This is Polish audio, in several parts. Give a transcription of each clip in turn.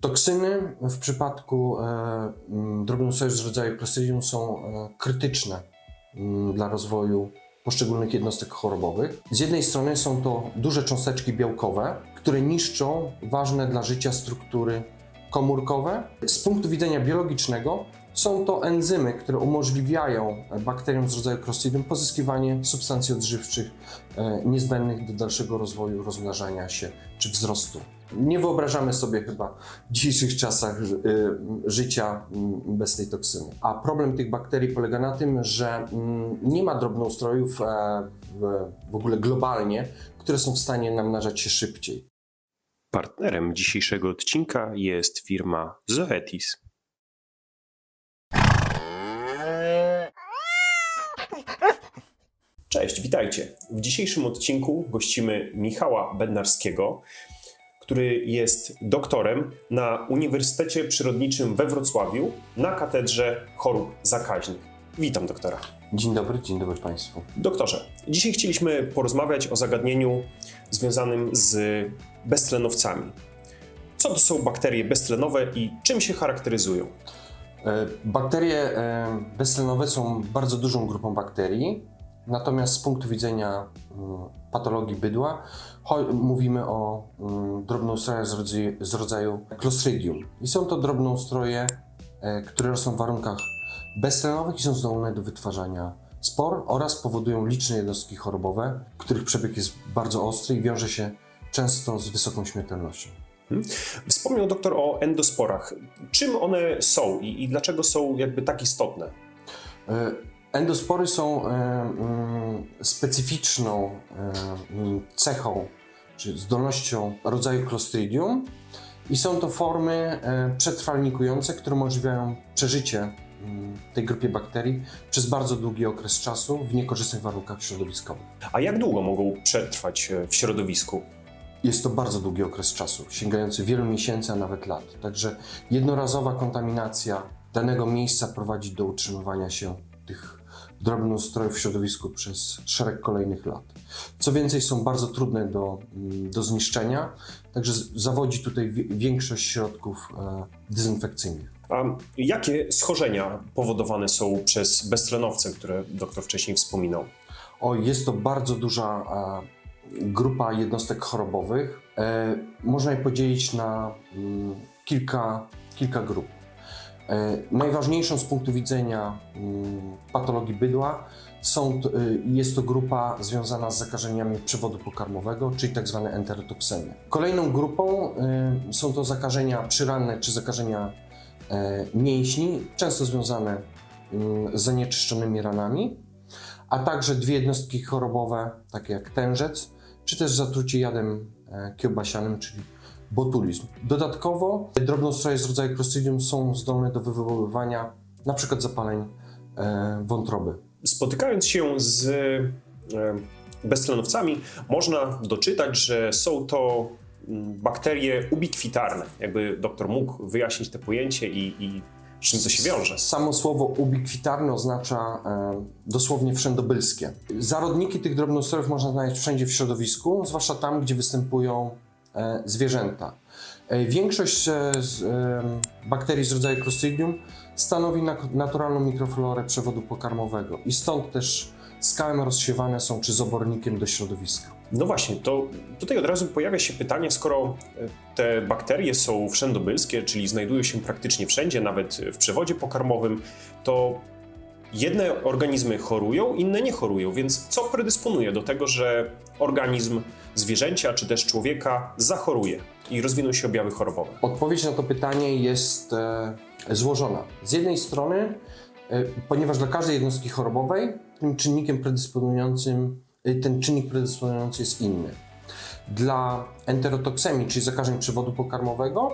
Toksyny w przypadku e, drobnoustroju z rodzaju Clostridium są e, krytyczne dla rozwoju poszczególnych jednostek chorobowych. Z jednej strony są to duże cząsteczki białkowe, które niszczą ważne dla życia struktury komórkowe. Z punktu widzenia biologicznego są to enzymy, które umożliwiają bakteriom z rodzaju Clostridium pozyskiwanie substancji odżywczych e, niezbędnych do dalszego rozwoju, rozmnażania się czy wzrostu. Nie wyobrażamy sobie chyba w dzisiejszych czasach y, życia bez tej toksyny. A problem tych bakterii polega na tym, że nie ma drobnoustrojów e, w, w ogóle globalnie, które są w stanie namnażać się szybciej. Partnerem dzisiejszego odcinka jest firma Zoetis. Cześć, witajcie. W dzisiejszym odcinku gościmy Michała Bednarskiego, który jest doktorem na Uniwersytecie Przyrodniczym we Wrocławiu na katedrze chorób zakaźnych. Witam doktora. Dzień dobry, dzień dobry Państwu. Doktorze, dzisiaj chcieliśmy porozmawiać o zagadnieniu związanym z beztlenowcami. Co to są bakterie beztlenowe i czym się charakteryzują? E, Bakterie e, beztlenowe są bardzo dużą grupą bakterii, natomiast z punktu widzenia mm, patologii bydła mówimy o mm, drobnoustrojach z rodzaju, z rodzaju Clostridium. I są to drobnoustroje, e, które rosną w warunkach beztlenowych i są zdolne do wytwarzania spor oraz powodują liczne jednostki chorobowe, których przebieg jest bardzo ostry i wiąże się często z wysoką śmiertelnością. Wspomniał doktor o endosporach. Czym one są i, i dlaczego są jakby tak istotne? E, Endospory są e, mm, specyficzną e, mm, cechą, czy zdolnością rodzaju Clostridium i są to formy e, przetrwalnikujące, które umożliwiają przeżycie mm, tej grupie bakterii przez bardzo długi okres czasu w niekorzystnych warunkach środowiskowych. A jak długo mogą przetrwać w środowisku? Jest to bardzo długi okres czasu, sięgający wielu miesięcy, a nawet lat. Także jednorazowa kontaminacja danego miejsca prowadzi do utrzymywania się tych drobnoustrojów w środowisku przez szereg kolejnych lat. Co więcej, są bardzo trudne do, mm, do zniszczenia, także zawodzi tutaj wi- większość środków e, dezynfekcyjnych. A jakie schorzenia powodowane są przez beztlenowce, które doktor wcześniej wspominał? O, jest to bardzo duża e, grupa jednostek chorobowych. E, można je podzielić na mm, kilka, kilka grup. E, najważniejszą z punktu widzenia mm, patologii bydła są, y, jest to grupa związana z zakażeniami przewodu pokarmowego, czyli tak zwane enterotoksemy. Kolejną grupą y, są to zakażenia przyranne czy zakażenia e, mięśni, często związane mm, z zanieczyszczonymi ranami a także dwie jednostki chorobowe, takie jak tężec, czy też zatrucie jadem e, kiełbasianym, czyli botulizm. Dodatkowo drobnoustroje z rodzaju Clostridium są zdolne do wywoływania np. zapaleń e, wątroby. Spotykając się z e, beztlenowcami, można doczytać, że są to mm, bakterie ubikwitarne. Jakby doktor mógł wyjaśnić to pojęcie i, i z czym to się wiąże. Samo słowo ubikwitarne oznacza e, dosłownie wszędobylskie. Zarodniki tych drobnoustrojów można znaleźć wszędzie w środowisku, zwłaszcza tam, gdzie występują zwierzęta. E, większość e, e, bakterii z rodzaju Clostridium stanowi naturalną mikroflorę przewodu pokarmowego i stąd też skałem rozsiewane są czy z obornikiem do środowiska. No właśnie, to tutaj od razu pojawia się pytanie, skoro e, te bakterie są wszędobylskie, czyli znajdują się praktycznie wszędzie, nawet w przewodzie pokarmowym, to jedne organizmy chorują, inne nie chorują, więc co predysponuje do tego, że organizm zwierzęcia czy też człowieka zachoruje i rozwiną się objawy chorobowe? Odpowiedź na to pytanie jest e, złożona. Z jednej strony, e, ponieważ dla każdej jednostki chorobowej tym czynnikiem predysponującym, e, ten czynnik predysponujący jest inny. Dla enterotoksemii, czyli zakażeń przewodu pokarmowego,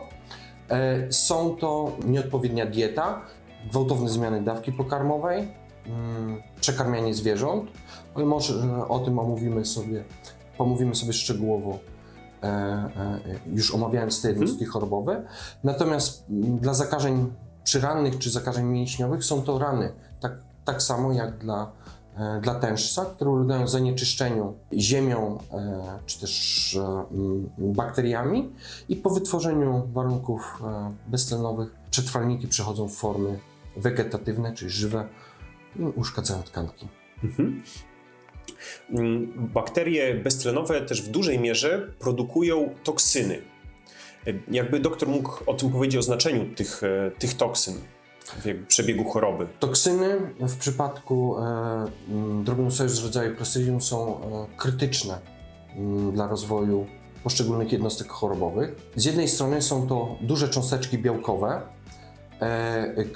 e, są to nieodpowiednia dieta, gwałtowne zmiany dawki pokarmowej, mm, przekarmianie zwierząt, ale może e, o tym omówimy sobie, pomówimy sobie szczegółowo e, e, już omawiając te jednostki chorobowe. Natomiast mm, dla zakażeń przyrannych czy zakażeń mięśniowych są to rany, tak, tak samo jak dla dla tężca, które ulegają zanieczyszczeniu ziemią czy też e, m, bakteriami i po wytworzeniu warunków beztlenowych przetrwalniki przechodzą w formy wegetatywne, czyli żywe i uszkadzają tkanki. Mhm. Mm, Bakterie beztlenowe też w dużej mierze produkują toksyny. E, Jakby doktor mógł o tym powiedzieć, o znaczeniu tych, e, tych toksyn w przebiegu choroby. Toksyny w przypadku e, m, drobnoustrojów z rodzaju Clostridium są e, krytyczne m, dla rozwoju poszczególnych jednostek chorobowych. Z jednej strony są to duże cząsteczki białkowe,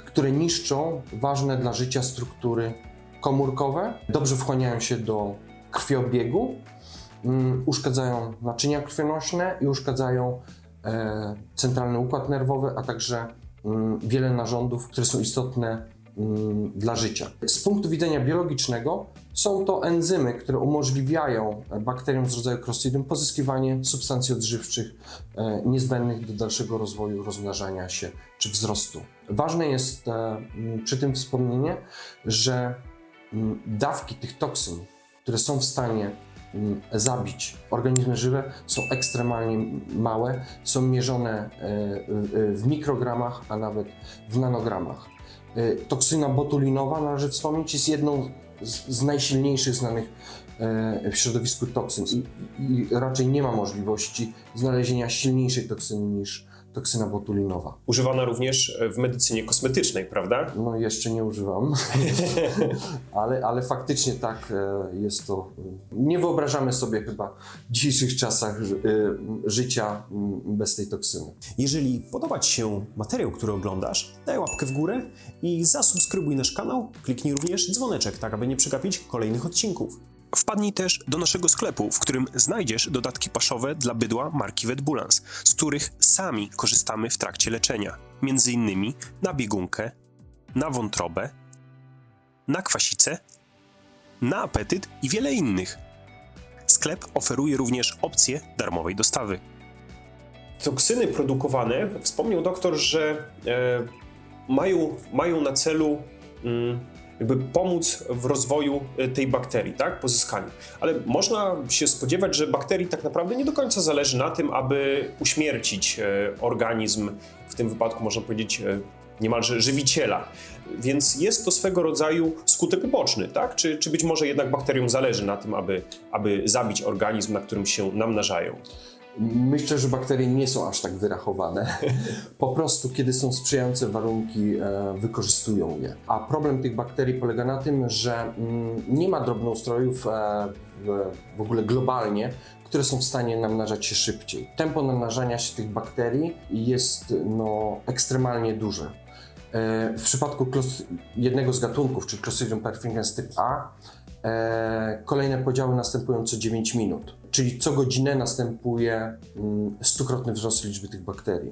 które niszczą ważne dla życia struktury komórkowe, dobrze wchłaniają się do krwiobiegu, m, uszkadzają naczynia krwionośne i uszkadzają e, centralny układ nerwowy, a także mm, wiele narządów, które są istotne mm, dla życia. Z punktu widzenia biologicznego są to enzymy, które umożliwiają bakteriom z rodzaju Clostridium pozyskiwanie substancji odżywczych e, niezbędnych do dalszego rozwoju, rozmnażania się czy wzrostu. Ważne jest e, przy tym wspomnienie, że dawki tych toksyn, które są w stanie zabić organizmy żywe, są ekstremalnie małe, są mierzone e, w- mikrogramach, a nawet w nanogramach. Toksyna botulinowa, należy wspomnieć, jest jedną z, z najsilniejszych znanych e, w środowisku toksyn. I, i raczej nie ma możliwości znalezienia silniejszej toksyny niż toksyna botulinowa. Używana również e, w medycynie kosmetycznej, prawda? No jeszcze nie używam, ale, ale faktycznie tak e, jest to. Nie wyobrażamy sobie chyba w dzisiejszych czasach ży- e, życia m, bez tej toksyny. Jeżeli podoba Ci się materiał, który oglądasz, daj łapkę w górę i zasubskrybuj nasz kanał. Kliknij również dzwoneczek, tak aby nie przegapić kolejnych odcinków. Wpadnij też do naszego sklepu, w którym znajdziesz dodatki paszowe dla bydła marki Vetbulans, z których sami korzystamy w trakcie leczenia. Między innymi na biegunkę, na wątrobę, na kwasicę, na apetyt i wiele innych. Sklep oferuje również opcję darmowej dostawy. Toksyny produkowane, wspomniał doktor, że e, mają, mają na celu mm, jakby pomóc w rozwoju e, tej bakterii, tak, pozyskaniu. Ale można się spodziewać, że bakterii tak naprawdę nie do końca zależy na tym, aby uśmiercić e, organizm, w tym wypadku można powiedzieć e, niemalże żywiciela. Więc jest to swego rodzaju skutek uboczny, tak? Czy, czy być może jednak bakteriom zależy na tym, aby, aby zabić organizm, na którym się namnażają? Myślę, że bakterie nie są aż tak wyrachowane. Po prostu, kiedy są sprzyjające warunki, e, wykorzystują je. A problem tych bakterii polega na tym, że mm, nie ma drobnoustrojów e, w, ogóle globalnie, które są w stanie namnażać się szybciej. Tempo namnażania się tych bakterii jest no, ekstremalnie duże. E, W przypadku jednego z gatunków, czyli Clostridium perfringens typ A, kolejne podziały następują co 9 minut, czyli co godzinę następuje mm, stukrotny wzrost liczby tych bakterii.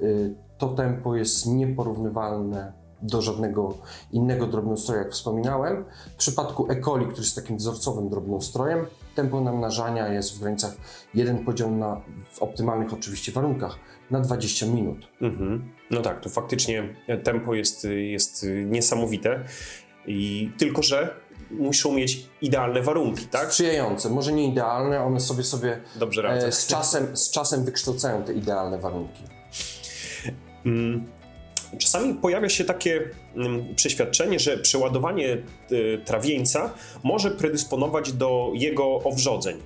Y, To tempo jest nieporównywalne do żadnego innego drobnoustroja, jak wspominałem. W przypadku E. coli, który jest takim wzorcowym drobnoustrojem, tempo namnażania jest w granicach jeden podział na, w optymalnych oczywiście warunkach, na 20 minut. Mhm. No tak, to faktycznie tempo jest, jest niesamowite. I tylko, że muszą mieć idealne warunki, tak? Sprzyjające, może nie idealne, one sobie sobie Dobrze e, z, czasem, z czasem wykształcają te idealne warunki. Mm, Czasami pojawia się takie mm, przeświadczenie, że przeładowanie y, trawieńca może predysponować do jego owrzodzeń,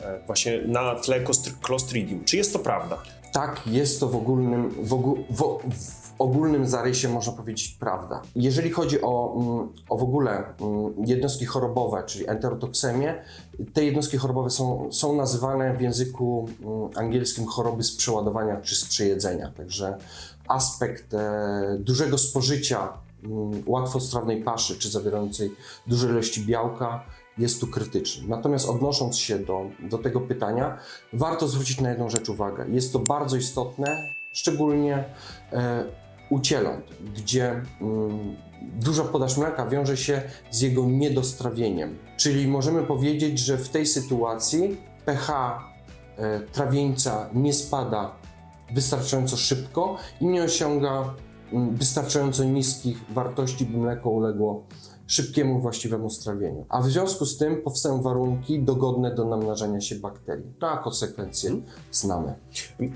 e, właśnie na tle Clostridium. Czy jest to prawda? Tak, jest to w ogólnym, w, ogó- w, w ogólnym zarysie, można powiedzieć, prawda. Jeżeli chodzi o, mm, o w ogóle mm, jednostki chorobowe, czyli enterotoksemię, te jednostki chorobowe są, są nazywane w języku mm, angielskim choroby z przeładowania czy z przejedzenia. Także aspekt e, dużego spożycia łatwostrawnej paszy, czy zawierającej duże ilości białka, jest tu krytyczny. Natomiast odnosząc się do, do tego pytania, warto zwrócić na jedną rzecz uwagę. Jest to bardzo istotne, szczególnie e, u gdzie mm, duża podaż mleka wiąże się z jego niedostrawieniem. Czyli możemy powiedzieć, że w tej sytuacji pH e, trawieńca nie spada wystarczająco szybko i nie osiąga mm, wystarczająco niskich wartości, by mleko uległo szybkiemu, właściwemu strawieniu. A w związku z tym powstają warunki dogodne do namnażania się bakterii. No a konsekwencje znamy.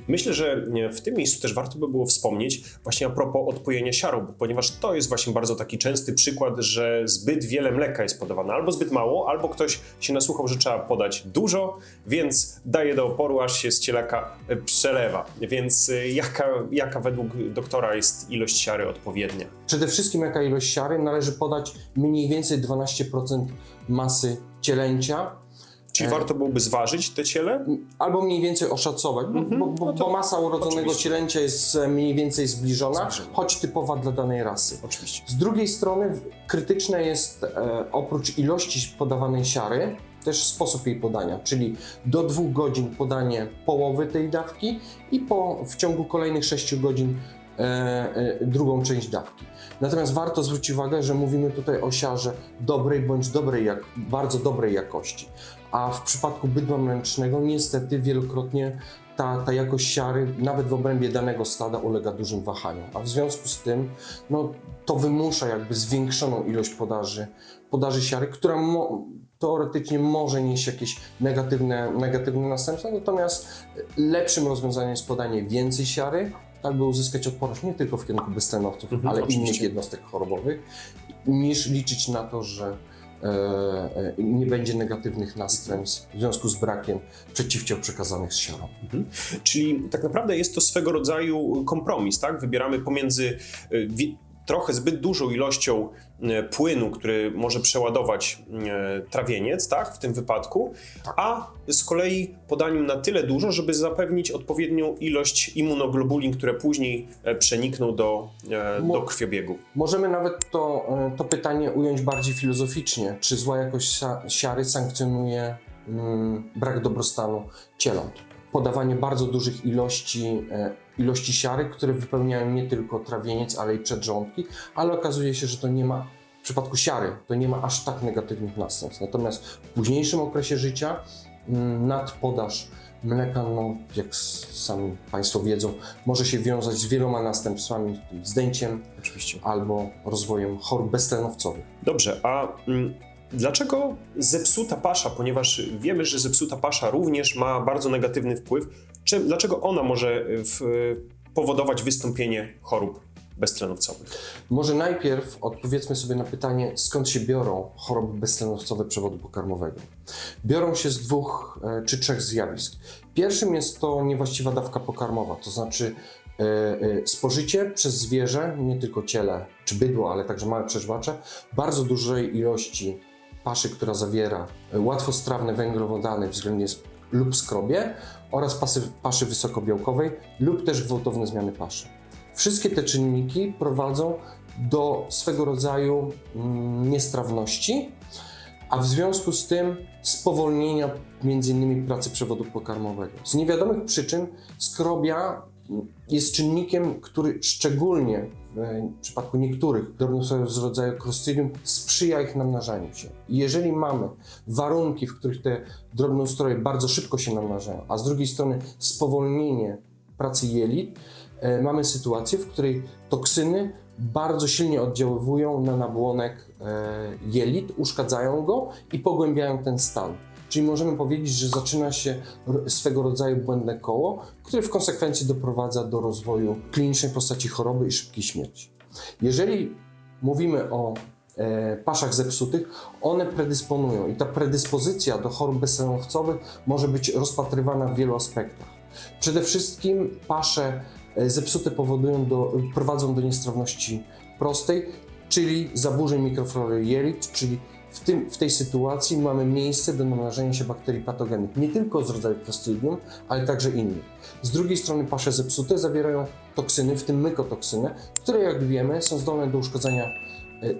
Myślę, że w tym miejscu też warto by było wspomnieć właśnie a propos odpojenia siarą, ponieważ to jest właśnie bardzo taki częsty przykład, że zbyt wiele mleka jest podawane, albo zbyt mało, albo ktoś się nasłuchał, że trzeba podać dużo, więc daje do oporu, aż się z cielaka e, przelewa. Więc e, jaka, jaka według doktora jest ilość siary odpowiednia? Przede wszystkim jaka ilość siary? Należy podać mniej więcej 12% masy cielęcia, Czyli warto byłoby zważyć te ciele? albo mniej więcej oszacować, bo, bo, bo, no to bo masa urodzonego oczywiście. cielęcia jest e, mniej więcej zbliżona, Zbliżona. choć typowa dla danej rasy. Oczywiście. Z drugiej strony w- krytyczne jest e, oprócz ilości podawanej siary też sposób jej podania, czyli do dwóch godzin podanie połowy tej dawki i po, w ciągu kolejnych 6 godzin e, e, drugą część dawki. Natomiast warto zwrócić uwagę, że mówimy tutaj o siarze dobrej bądź dobrej, jak, bardzo dobrej jakości. A w przypadku bydła mlecznego niestety wielokrotnie ta, ta jakość siary nawet w obrębie danego stada ulega dużym wahaniom. A w związku z tym no, to wymusza jakby zwiększoną ilość podaży, podaży siary, która mo, teoretycznie może nieść jakieś negatywne, negatywne następstwa, natomiast lepszym rozwiązaniem jest podanie więcej siary, tak by uzyskać odporność nie tylko w kierunku beztlenowców, Mhm, ale oczywiście. innych jednostek chorobowych, niż liczyć na to, że e, e, nie będzie negatywnych następstw w związku z brakiem przeciwciał przekazanych z siarą. Czyli tak naprawdę jest to swego rodzaju kompromis, tak? Wybieramy pomiędzy wi- trochę zbyt dużą ilością y, płynu, który może przeładować y, trawieniec, tak? W tym wypadku, a z kolei podaniem na tyle dużo, żeby zapewnić odpowiednią ilość immunoglobulin, które później e, przenikną do, e, do krwiobiegu. Możemy nawet to, e, to pytanie ująć bardziej filozoficznie. Czy zła jakość sia- siary sankcjonuje mm, brak dobrostanu cieląt? Podawanie bardzo dużych ilości, e, ilości siary, które wypełniają nie tylko trawieniec, ale i przedrządki, ale okazuje się, że to nie ma, w przypadku siary, to nie ma aż tak negatywnych następstw. Natomiast w późniejszym okresie życia mm, nadpodaż mleka, no, jak sami Państwo wiedzą, może się wiązać z wieloma następstwami, zdjęciem Oczywiście. albo rozwojem chorób beztlenowcowych. Dobrze, a mm, dlaczego zepsuta pasza? Ponieważ wiemy, że zepsuta pasza również ma bardzo negatywny wpływ. Czy, dlaczego ona może w, powodować wystąpienie chorób beztlenowcowych? Może najpierw odpowiedzmy sobie na pytanie, skąd się biorą choroby beztlenowcowe przewodu pokarmowego. Biorą się z dwóch e, czy trzech zjawisk. Pierwszym jest to niewłaściwa dawka pokarmowa, to znaczy e, e, spożycie przez zwierzę, nie tylko ciele czy bydło, ale także małe przeżwacze, bardzo dużej ilości paszy, która zawiera e, łatwostrawne węglowodany względnie lub skrobie oraz pasy, paszy wysokobiałkowej lub też gwałtowne zmiany paszy. Wszystkie te czynniki prowadzą do swego rodzaju mm, niestrawności, a w związku z tym spowolnienia m.in. pracy przewodu pokarmowego. Z niewiadomych przyczyn skrobia jest czynnikiem, który szczególnie e, w przypadku niektórych drobnosojów z rodzaju Clostridium sprzyja ich namnażaniu się. Jeżeli mamy warunki, w których te drobnoustroje bardzo szybko się namnażają, a z drugiej strony spowolnienie pracy jelit, e, mamy sytuację, w której toksyny bardzo silnie oddziaływują na nabłonek e, jelit, uszkadzają go i pogłębiają ten stan. Czyli możemy powiedzieć, że zaczyna się swego rodzaju błędne koło, które w konsekwencji doprowadza do rozwoju klinicznej postaci choroby i szybkiej śmierci. Jeżeli mówimy o e, paszach zepsutych, one predysponują i ta predyspozycja do chorób bezsenowcowych może być rozpatrywana w wielu aspektach. Przede wszystkim pasze e, zepsute powodują do, prowadzą do niestrawności prostej, czyli zaburzeń mikroflory jelit, czyli w, tym, w tej sytuacji mamy miejsce do namnażania się bakterii patogennych, nie tylko z rodzaju Clostridium, ale także innych. Z drugiej strony pasze zepsute zawierają toksyny, w tym mykotoksynę, które jak wiemy są zdolne do uszkodzenia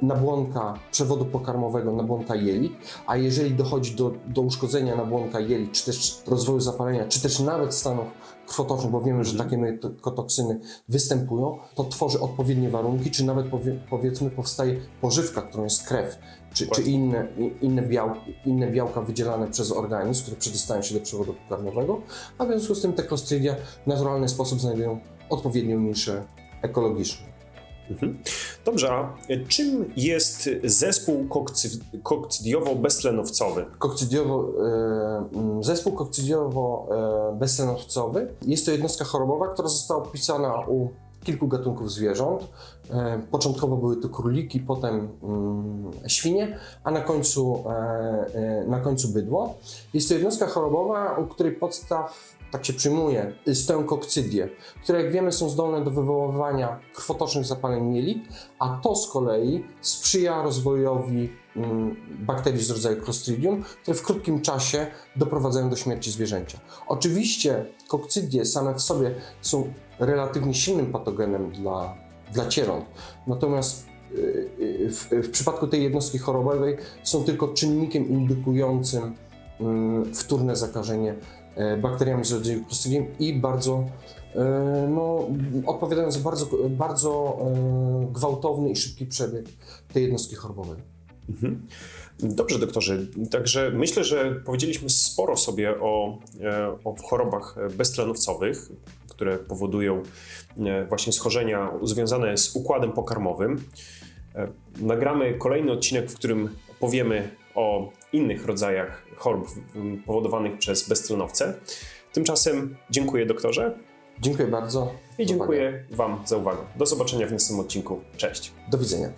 nabłonka przewodu pokarmowego, nabłonka jelit, a jeżeli dochodzi do, do uszkodzenia nabłonka jelit, czy też rozwoju zapalenia, czy też nawet stanów krwotocznych, bo wiemy, że takie mykotoksyny występują, to tworzy odpowiednie warunki, czy nawet powie, powiedzmy powstaje pożywka, którą jest krew, czy, czy inne, inne, biał, inne białka wydzielane przez organizm, które przedostają się do przewodu pokarmowego, a w związku z tym te Clostridia w naturalny sposób znajdują odpowiednią niszę ekologiczną. Mhm. Dobrze, a czym jest zespół kokcy- kokcydiowo-beztlenowcowy? Kokcydiowo, e, mm, zespół kokcydiowo-bezsenowcowy jest to jednostka chorobowa, która została opisana u kilku gatunków zwierząt. E, Początkowo były to króliki, potem mm, świnie, a na końcu, e, e, na końcu bydło. Jest to jednostka chorobowa, u której podstaw, tak się przyjmuje, stoją kokcydie, które jak wiemy są zdolne do wywoływania krwotocznych zapaleń jelit, a to z kolei sprzyja rozwojowi mm, bakterii z rodzaju Clostridium, które w krótkim czasie doprowadzają do śmierci zwierzęcia. Oczywiście kokcydie same w sobie są relatywnie silnym patogenem dla, dla cierąt, natomiast y, y, w, w przypadku tej jednostki chorobowej są tylko czynnikiem indukującym mm, wtórne zakażenie e, bakteriami z rodzaju Clostridium i bardzo e, no, odpowiadają za bardzo, bardzo e, gwałtowny i szybki przebieg tej jednostki chorobowej. Mhm. Dobrze, doktorze. Także myślę, że powiedzieliśmy sporo sobie o, o chorobach beztlenowcowych, które powodują e, właśnie schorzenia związane z układem pokarmowym. E, Nagramy kolejny odcinek, w którym powiemy o innych rodzajach chorób powodowanych przez beztlenowce. Tymczasem dziękuję doktorze Dziękuję bardzo. i uwagę. dziękuję Wam za uwagę. Do zobaczenia w następnym odcinku. Cześć. Do widzenia.